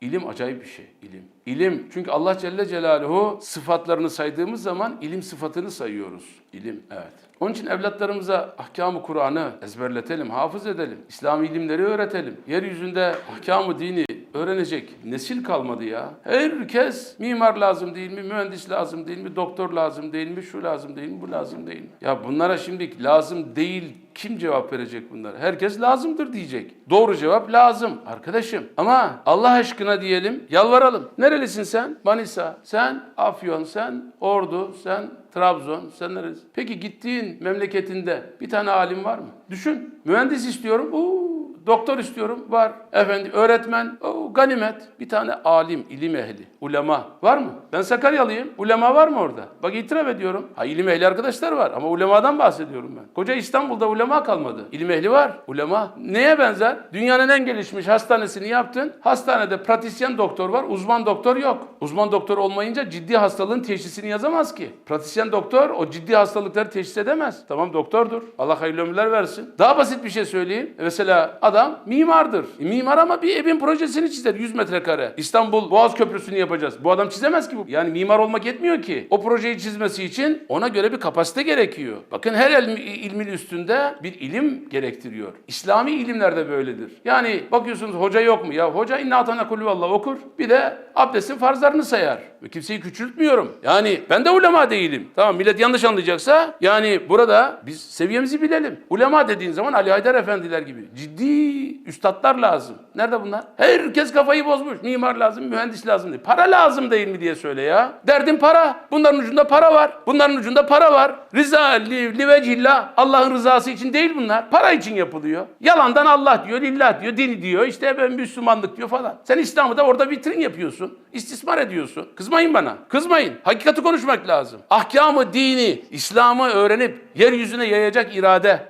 İlim acayip bir şey, ilim. İlim, çünkü Allah Celle Celaluhu sıfatlarını saydığımız zaman ilim sıfatını sayıyoruz. İlim, evet. Onun için evlatlarımıza ahkamı Kur'an'ı ezberletelim, hafız edelim. İslami ilimleri öğretelim. Yeryüzünde ahkamı dini öğrenecek nesil kalmadı ya. Herkes mimar lazım değil mi, mühendis lazım değil mi, doktor lazım değil mi, şu lazım değil mi, bu lazım değil mi? Ya bunlara şimdi lazım değil kim cevap verecek bunlara? Herkes lazımdır diyecek. Doğru cevap lazım arkadaşım. Ama Allah aşkına diyelim, yalvaralım. Nerelisin sen? Manisa. Sen Afyon, sen Ordu, sen Trabzon, sen neresi? Peki gittiğin memleketinde bir tane alim var mı? Düşün. Mühendis istiyorum. Oo, doktor istiyorum. Var. Efendim öğretmen. Oo, ganimet. Bir tane alim, ilim ehli, ulema. Var mı? Ben Sakaryalıyım. Ulema var mı orada? Bak itiraf ediyorum. Ha ilim ehli arkadaşlar var ama ulemadan bahsediyorum ben. Koca İstanbul'da ulema kalmadı. İlim ehli var. Ulema. Neye benzer? Dünyanın en gelişmiş hastanesini yaptın. Hastanede pratisyen doktor var. Uzman doktor yok. Uzman doktor olmayınca ciddi hastalığın teşhisini yazamaz ki. Pratisyen doktor o ciddi hastalıkları teşhis edemez. Tamam doktordur. Allah hayırlı ömürler versin. Daha basit bir şey söyleyeyim. Mesela adam mimardır. E, mimar ama bir evin projesini çizer 100 metrekare. İstanbul Boğaz Köprüsü'nü yapacağız. Bu adam çizemez ki bu. Yani mimar olmak yetmiyor ki. O projeyi çizmesi için ona göre bir kapasite gerekiyor. Bakın her ilmi- ilmin üstünde bir ilim gerektiriyor. İslami ilimler de böyledir. Yani bakıyorsunuz hoca yok mu? Ya hoca inna atana kulü okur. Bir de abdestin farzlarını sayar. Ve kimseyi küçültmüyorum. Yani ben de ulema değilim. Tamam millet yanlış anlayacaksa yani burada biz seviyemizi bilelim. Ulema dediğin zaman Ali Haydar Efendiler gibi ciddi üstadlar lazım. Nerede bunlar? Herkes kafayı bozmuş. Mimar lazım, mühendis lazım diye. Para lazım değil mi diye söyle ya. Derdin para. Bunların ucunda para var. Bunların ucunda para var. Rıza, li, li vecihillah. Allah'ın rızası için değil bunlar. Para için yapılıyor. Yalandan Allah diyor, lillah diyor, dini diyor. İşte ben Müslümanlık diyor falan. Sen İslam'ı da orada vitrin yapıyorsun. İstismar ediyorsun. Kızmayın bana. Kızmayın. Hakikati konuşmak lazım. Ahkamı, dini, İslam'ı öğrenip yeryüzüne yayacak irade